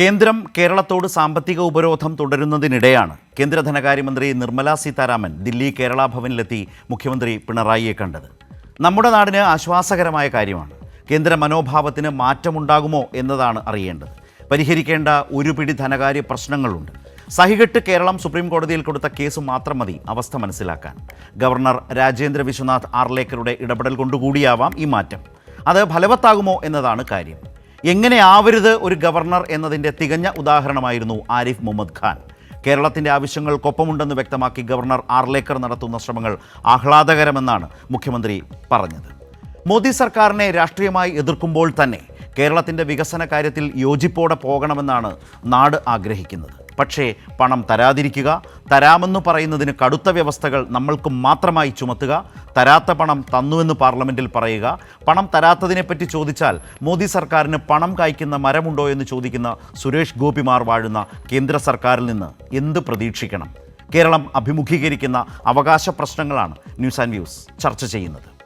കേന്ദ്രം കേരളത്തോട് സാമ്പത്തിക ഉപരോധം തുടരുന്നതിനിടെയാണ് കേന്ദ്ര ധനകാര്യമന്ത്രി നിർമ്മല സീതാരാമൻ ദില്ലി കേരള ഭവനിലെത്തി മുഖ്യമന്ത്രി പിണറായിയെ കണ്ടത്. നമ്മുടെ നാടിന് ആശ്വാസകരമായ കാര്യമാണ്. കേന്ദ്ര മനോഭാവത്തിന് മാറ്റമുണ്ടാകുമോ എന്നതാണ് അറിയേണ്ടത്. പരിഹരിക്കേണ്ട ഒരു പിടി ധനകാര്യ പ്രശ്നങ്ങളുണ്ട്. സഹികെട്ട് കേരളം സുപ്രീം കോടതിയിൽ കൊടുത്ത കേസ് മാത്രം മതി അവസ്ഥ മനസ്സിലാക്കാൻ. ഗവർണർ രാജേന്ദ്ര വിശ്വനാഥ് ആർലേക്കറുടെ ഇടപെടൽ കൊണ്ടുകൂടിയാവാം ഈ മാറ്റം. അത് ഫലവത്താകുമോ എന്നതാണ് കാര്യം. എങ്ങനെ ആവരുത് ഒരു ഗവർണർ എന്നതിന്റെ തികഞ്ഞ ഉദാഹരണമായിരുന്നു ആരിഫ് മുഹമ്മദ് ഖാൻ. കേരളത്തിന്റെ ആവശ്യങ്ങൾക്കൊപ്പമുണ്ടെന്ന് വ്യക്തമാക്കി ഗവർണർ ആർലേക്കർ നടത്തുന്ന ശ്രമങ്ങൾ ആഹ്ലാദകരമെന്നാണ് മുഖ്യമന്ത്രി പറഞ്ഞത്. മോദി സർക്കാരിനെ രാഷ്ട്രീയമായി എതിർക്കുമ്പോൾ തന്നെ കേരളത്തിന്റെ വികസന കാര്യത്തിൽ യോജിപ്പോടെ പോകണമെന്നാണ് നാട് ആഗ്രഹിക്കുന്നത്. പക്ഷേ പണം തരാതിരിക്കുക തരാമെന്ന് പറയുന്നതിന് കടുത്ത വ്യവസ്ഥകൾ നമ്മൾക്ക് മാത്രമായി ചുമത്തുക തരാത്ത പണം തന്നുവെന്ന് പാർലമെന്റിൽ പറയുക പണം തരാത്തതിനെപ്പറ്റി ചോദിച്ചാൽ മോദി സർക്കാരിന് പണം കായ്ക്കുന്ന മരമുണ്ടോ എന്ന് ചോദിക്കുന്ന സുരേഷ് ഗോപിമാർ വാഴുന്ന കേന്ദ്ര സർക്കാരിൽ നിന്ന് എന്ത് പ്രതീക്ഷിക്കണം? കേരളം അഭിമുഖീകരിക്കുന്ന അവകാശ പ്രശ്നങ്ങളാണ് ന്യൂസ് ആൻഡ് വ്യൂസ് ചർച്ച ചെയ്യുന്നത്.